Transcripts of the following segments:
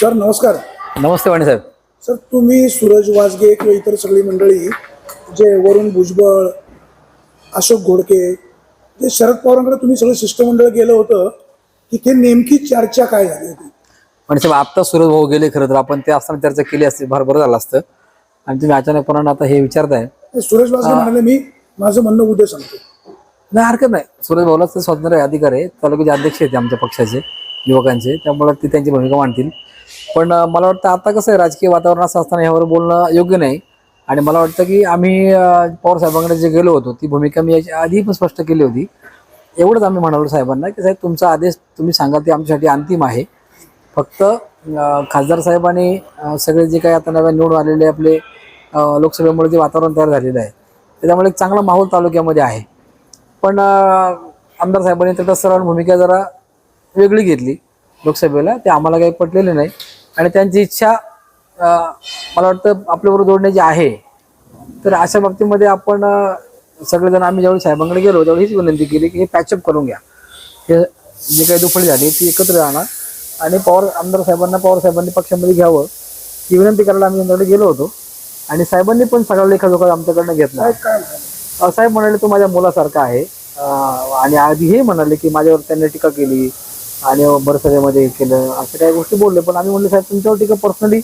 Sir नमस्कार. नमस्ते वाणी साहेब. Sir तुम्ही सूरज वाजगे किंवा इतर सगळी मंडळी जे वरुण भुजबळ अशोक घोडके जे शरद पवारांकडे तुम्ही सगळं शिष्टमंडळ गेलं होतं तिथे नेमकी चर्चा काय झाली होती? वाणी साहेब आत्ता सुरज भाऊ गेले खरं तर आपण ते असताना चर्चा केली असती फार बरं झालं असतं. आणि तुम्ही अचानकपणाने आता हे विचारताय. ते सूरज वाजगे म्हणाले मी माझं म्हणणं उद्या सांगतो. नाही हरकत नाही. सुरज भाऊलाच ते स्वातंत्र्य अधिकार आहे. तालुक्याचे अध्यक्ष आहेत आमच्या पक्षाचे युवकांचे. त्यामुळे ते त्यांची भूमिका मांडतील. पण मला वाटतं आता कसं आहे राजकीय वातावरण असं असताना यावर बोलणं योग्य नाही. आणि मला वाटतं की आम्ही पवार साहेबांकडे जे गेलो होतो ती भूमिका मी याच्या आधी पण स्पष्ट केली होती. एवढंच आम्ही म्हणालो साहेबांना की साहेब तुमचा आदेश तुम्ही सांगा ते आमच्यासाठी अंतिम आहे. फक्त खासदार साहेबांनी सगळे जे काही आता नव्या निवडून आलेले आपले लोकसभेमुळे जे वातावरण तयार झालेलं आहे त्याच्यामुळे एक चांगला माहोल तालुक्यामध्ये आहे. पण आमदार साहेबांनी त्याचा सर्व भूमिका जरा वेगळी घेतली लोकसभेला ते आम्हाला काही पटलेले नाही. आणि त्यांची इच्छा मला वाटतं आपल्याबरोबर जोडण्याची आहे तर अशा बाबतीमध्ये आपण सगळेजण आम्ही ज्यावेळी साहेबांकडे गेलो त्यावेळी हीच विनंती केली की हे पॅचअप करून घ्या. हे जे काही दुफळी झाली ती एकत्र राहणार. आणि पवार आमदार साहेबांना पवार साहेबांनी पक्षामध्ये घ्यावं ही विनंती करायला आम्ही त्यांच्याकडे गेलो होतो. आणि साहेबांनी पण सगळा लेखाजोखा आमच्याकडनं घेतला. साहेब म्हणाले? अं, साहेब म्हणाले तो माझ्या मुलासारखा आहे. आणि आधी हे म्हणाले की माझ्यावर त्यांनी टीका केली आणि बरसभेमध्ये हे केलं अशा काही गोष्टी बोलले. पण आम्ही म्हणलं साहेब तुमच्यावर टीका पर्सनली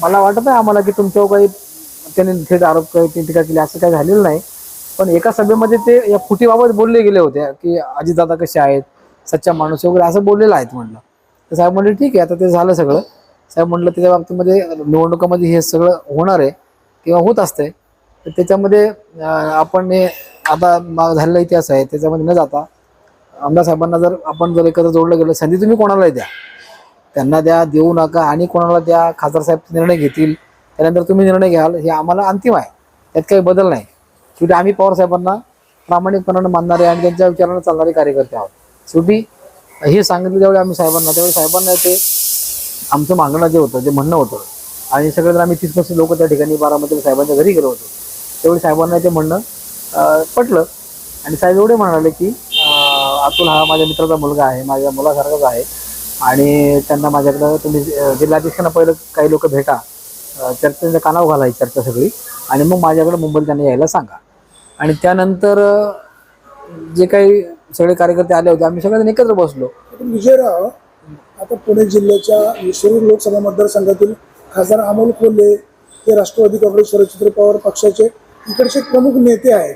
मला वाटत नाही आम्हाला की तुमच्यावर काही त्यांनी थेट आरोप काही टीका केली असं काही झालेलं नाही. पण एका सभेमध्ये ते या फुटीबाबत बोलले गेले होते की अजितदादा कसे आहेत? सच्चा माणूस वगैरे असं बोललेलं आहेत म्हटलं तर साहेब म्हणले ठीक आहे आता ते झालं सगळं. साहेब म्हटलं त्याच्या बाबतीमध्ये निवडणुकामध्ये हे सगळं होणार आहे किंवा होत असतंय. तर त्याच्यामध्ये आपण आता झालेला इतिहास आहे त्याच्यामध्ये न जाता आमदार साहेबांना जर आपण जर एकत्र जोडलं गेलं संधी तुम्ही कोणालाही द्या? त्यांना द्या देऊ नका आणि कोणाला द्या खासदार साहेब निर्णय घेतील. त्यानंतर तुम्ही निर्णय घ्याल हे आम्हाला अंतिम आहे. त्यात काही बदल नाही. शेवटी आम्ही पवार साहेबांना प्रामाणिकपणाने मानणारे आणि त्यांच्या विचारानं चालणारे कार्यकर्ते आहोत. शेवटी हे सांगितलं त्यावेळी आम्ही साहेबांना त्यावेळी साहेबांना ते आमचं मागणं जे होतं जे म्हणणं होतं आणि सगळेजण आम्ही तीस पस्तीस लोक त्या ठिकाणी बारामती साहेबांच्या घरी गेलो होतो. त्यावेळी साहेबांना ते म्हणणं पटलं. आणि साहेब एवढे म्हणाले की अतुल हा माझ्या मित्राचा मुलगा आहे माझ्या मुलासारखाच आहे. आणि त्यांना माझ्याकडं तुम्ही जिल्हाधीक्षांना पहिलं काही लोक भेटा चर्चेचं कानाव कानावर घाला ही चर्चा सगळी. आणि मग माझ्याकडे मुंबईला त्यांना यायला सांगा. आणि त्यानंतर जे काही सगळे कार्यकर्ते आले होते आम्ही सगळ्यांनी एकत्र बसलो. विजयराव आता पुणे जिल्ह्याच्या शिरूर लोकसभा मतदारसंघातील खासदार अमोल कोल्हे हे राष्ट्रवादी काँग्रेस शरदचंद्र पवार पक्षाचे इकडचे प्रमुख नेते आहेत.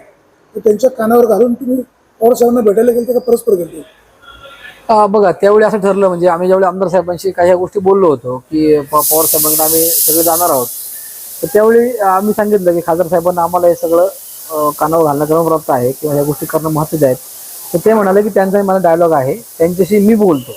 त्यांच्या कानावर घालून तुम्ही पवार साहेबांना भेटायला गेले का परस्पर गेले बघा त्यावेळी असं ठरलं म्हणजे आम्ही ज्यावेळी आमदार साहेबांशी काही ह्या गोष्टी बोललो होतो की प- पवार साहेबांकडे आम्ही सगळे जाणार आहोत तर त्यावेळी आम्ही सांगितलं की खासदार साहेबांना आम्हाला हे सगळं अं, कानावर घालणं क्रमप्राप्त आहे किंवा ह्या गोष्टी करणं महत्त्वाचे आहेत तर ते म्हणाले की त्यांचा माझा डायलॉग आहे त्यांच्याशी मी बोलतो.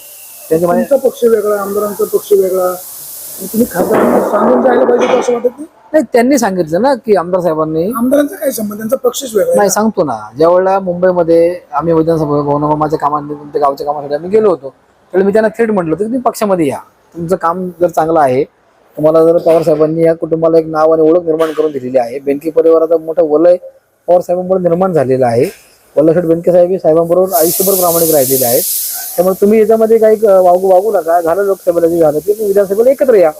त्यांचे माझे तुमचा पक्ष वेगळा आमदारांचा पक्ष वेगळा आणि तुम्ही खासदारांना सांगून जायला पाहिजे असं वाटत नाही? नाही त्यांनी सांगितलं ना की आमदार साहेबांनी आमदारांचा काय संबंध? त्यांचा पक्षच वेगळा आहे. नाही सांगतो ना. ज्या वेळेला मुंबईमध्ये आम्ही विधानसभा भवनावर माझ्या कामांनी गावच्या कामासाठी आम्ही गेलो होतो त्यावेळी मी त्यांना थेट म्हटलं होतं की तुम्ही पक्षामध्ये या. तुमचं काम जर चांगलं आहे तुम्हाला जर पवार साहेबांनी या कुटुंबाला एक नाव आणि ओळख निर्माण करून दिलेली आहे. बेनके परिवाराचं मोठं वलय पवार साहेबांमुळे निर्माण झालेलं आहे. वल्लशेठ बेनके साहेब हे साहेबांबरोबर आयुष्यभर प्रामाणिक राहिलेले आहेत. त्यामुळे तुम्ही याच्यामध्ये काही वागू वागू नका. झालं लोकसभेला जे झालं ते तुम्ही विधानसभेला एकत्र या.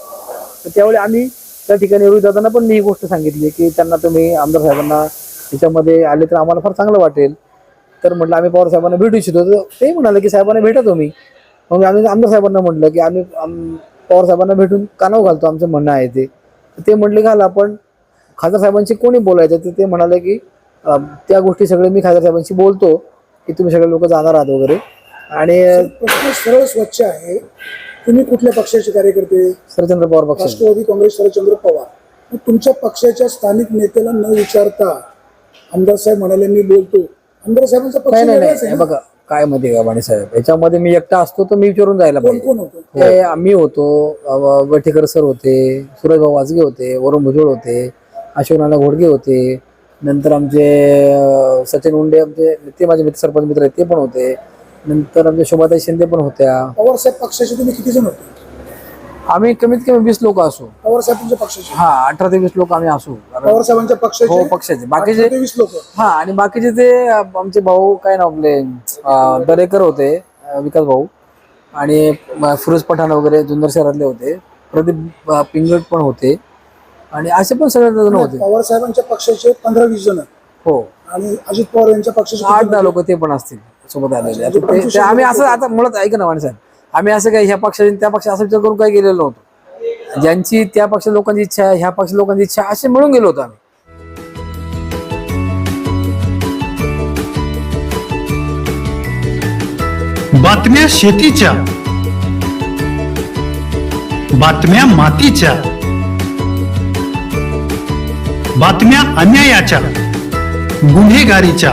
तर त्यावेळी आम्ही त्या ठिकाणी एवढी दादांना पण मी ही गोष्ट सांगितली की त्यांना तुम्ही आमदार साहेबांना त्याच्यामध्ये आले तर आम्हाला फार चांगलं वाटेल. तर म्हटलं आम्ही पवार साहेबांना भेटू इच्छितो. तर ते म्हणाले की साहेबांना भेटा तुम्ही. मग आम्ही आमदार साहेबांना म्हटलं की आम्ही आम- पवार साहेबांना भेटून कानाव घालतो आमचं म्हणणं आहे ते. ते म्हटले घाल आपण खासदार साहेबांशी कोणी बोलायचं? तर ते म्हणाले की त्या गोष्टी सगळे मी खासदार साहेबांशी बोलतो की तुम्ही सगळे लोक जाणार आहात वगैरे. आणि प्रश्न सरळ स्वच्छ आहे. तुम्ही कुठल्या पक्षाचे कार्यकर्ते? सरचंद्र पवार पक्ष. राष्ट्रवादी काँग्रेस शरदचंद्र पवार. मग तुमच्या पक्षाच्या स्थानिक नेत्याला न विचारता आमदार साहेब म्हणाले मी बोलतो. आमदार साहेबांचा पक्ष नाही नाही वेगळाच नाही. आहे ना. बघा काय माहिती का साहेब? याच्यामध्ये मी एकटा असतो तर मी विचारून जायला कोण पाहिजे. कोण होतं? ते आम्ही होतो अ, वटेकर सर होते सुरेशभाऊ वाजगे होते वरुण भुजबळ होते अशोक नाना घोडगे होते नंतर आमचे अ, सचिन उंडे आमचे ते माझे मित्र सरपंच मित्र आहेत ते पण होते. नंतर आमच्या शोभाताई शिंदे पण होत्या. पवार साहेब पक्षाचे तुम्ही किती जण होते? आम्ही कमीत कमी वीस लोक असू. पवार तुमच्या पक्षाचे? हा अठरा ते वीस लोक आम्ही असू. पवार साहेबांच्या पक्षाचे? हो पक्षाचे. बाकीचे अठरा ते वीस लोक. हा आणि बाकीचे ते अ, आमचे भाऊ काय ना आपले? अ, दरेकर होते अ, विकास भाऊ. आणि म- फिरोज पठाण वगैरे जुन्नर शहरातले होते. प्रदीप अं, पिंगट पण होते. आणि असे पण सगळे जण होते. पवार साहेबांच्या पक्षाचे पंधरा वीस जण. हो. आणि अजित पवार यांच्या पक्षाचे आठ किती दहा लोकं? लोक ते पण असतील. सोबत आलेले आता ते- पंचवीस ते आम्ही असं आता मुळात ऐका ना माणसाहेब आम्ही असं काही ह्या पक्षाने त्या पक्षा असं विचार करून काही गेलेलो नव्हतो. ज्यांची त्या पक्ष लोकांची इच्छा आहे ह्या पक्ष लोकांची इच्छा असे मिळून गेलो होतो आम्ही. बातम्या शेतीच्या बातम्या मातीच्या बातम्या अन्यायाच्या गुन्हेगारीच्या.